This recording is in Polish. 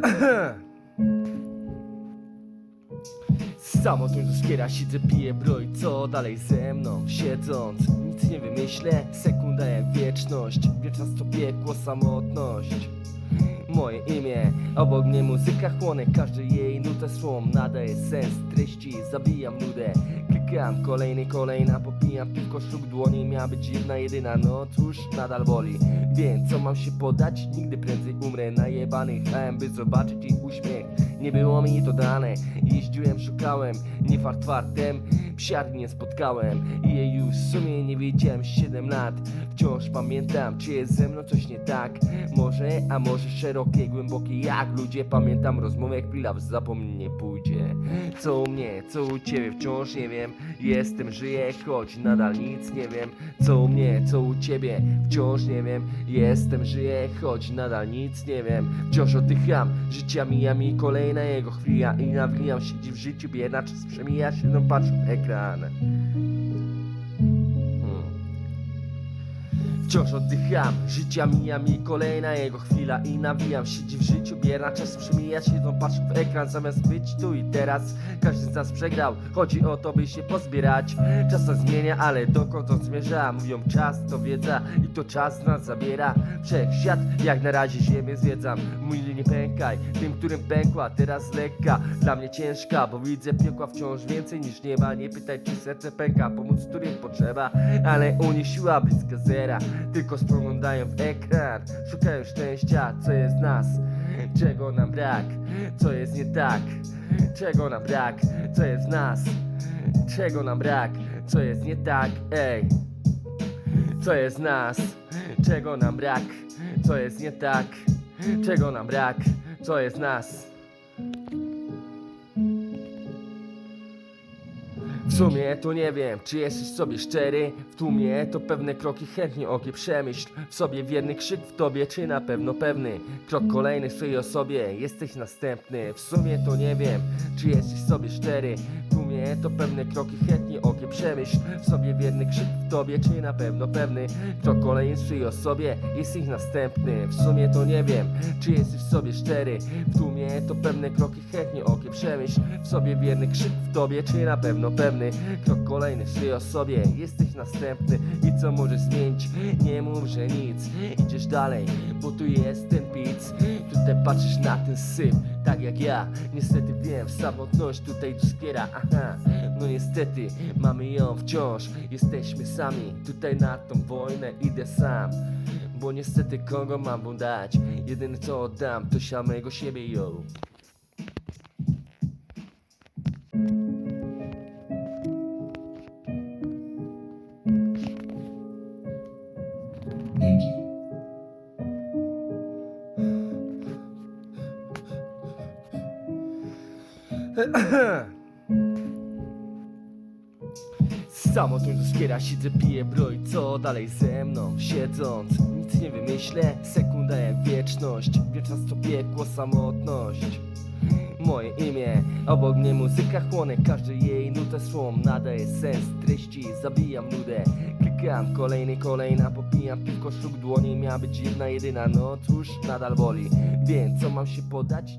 嗯哼 Samotność doskiera, siedzę, piję broj Co dalej ze mną, siedząc? Nic nie wymyślę, sekunda jak wieczność Wieczna to piekło, samotność. Moje imię, obok mnie muzyka chłonę Każdy jej nutę słom nadaje sens treści Zabijam nudę, klikam kolejny, kolejna Popijam piwko, szluk dłoni. Miała być jedna, jedyna, no cóż, nadal boli. Więc co mam się podać? Nigdy prędzej umrę. Najebany HM, by zobaczyć ich uśmiech Nie było mi to dane. Jeździłem, szukałem, nie fart fartem Psiar nie spotkałem i jej już w sumie nie wiedziałem. 7 lat Wciąż pamiętam, czy jest ze mną coś nie tak. Może, a może szerokie, głębokie jak ludzie. Pamiętam rozmowę, jak chwila w zapomnienie pójdzie. Co u mnie, co u ciebie, wciąż nie wiem. Jestem, żyję, choć nadal nic nie wiem. Co u mnie, co u ciebie, wciąż nie wiem. Jestem, żyję, choć nadal nic nie wiem. Wciąż oddycham, życia mija mi kolejna jego chwila. I nawijam siedzi w życiu, biedna czas przemija się, no patrz w Wciąż oddycham, życia mija mi kolejna jego chwila I nawijam, siedzi w życiu, bierna czas przemija się No patrz w ekran. Zamiast być tu i teraz Każdy z nas przegrał, chodzi o to by się pozbierać. Czas zmienia, ale dokąd on zmierza? Mówią czas to wiedza i to czas nas zabiera. Wszechświat, jak na razie ziemię zwiedzam. Mój nie pękaj, tym którym pękła Teraz lekka, dla mnie ciężka Bo widzę piekła wciąż więcej niż nieba. Nie pytaj czy serce pęka, pomóc którym potrzeba. Ale u siła bliska zera Tylko spoglądają w ekran Szukają szczęścia, co jest nas Czego nam brak, co jest nie tak Czego nam brak, co jest nas Czego nam brak, co jest nie tak Ej co jest nas, czego nam brak, co jest nie tak, czego nam brak, co jest nas. Sumie to nie wiem, czy jesteś sobie szczery. W tłumie to pewne kroki chętnie okie przemyśl. W sobie wierny krzyk w tobie, czy na pewno pewny. Krok kolejny w swojej osobie, jesteś następny. W sumie to nie wiem, czy jesteś sobie szczery. W tłumie to pewne kroki chętnie okie przemyśl. W sobie wierny krzyk w tobie, czy na pewno pewny. Krok kolejny w swojej osobie, jesteś następny. W sumie to nie wiem, czy jesteś sobie szczery. W tłumie to pewne kroki chętnie okie przemyśl. W sobie wierny krzyk w tobie, czy na pewno pewny Krok kolejny w swojej osobie, jesteś następny. I co możesz zmienić? Nie mów, że nic. Idziesz dalej, bo tu jest ten pic. Tutaj patrzysz na ten syf, tak jak ja. Niestety wiem, samotność tutaj doskiera Aha, no niestety, mamy ją wciąż. Jesteśmy sami, tutaj na tą wojnę idę sam. Bo niestety kogo mam mu dać Jedyne co oddam to samego siebie yo Samotność doskiera, siedzę, piję broj Co dalej ze mną, siedząc? Nic nie wymyślę, sekunda jak wieczność Wieczna to piekło, samotność. Moje imię, obok mnie muzyka chłonę Każdy jej nutę słom nadaje sens treści Zabijam nudę, klikam kolejny, kolejna Popijam piwko, szluk dłoni Miała być jedna, jedyna, no cóż, nadal boli. Więc co mam się podać?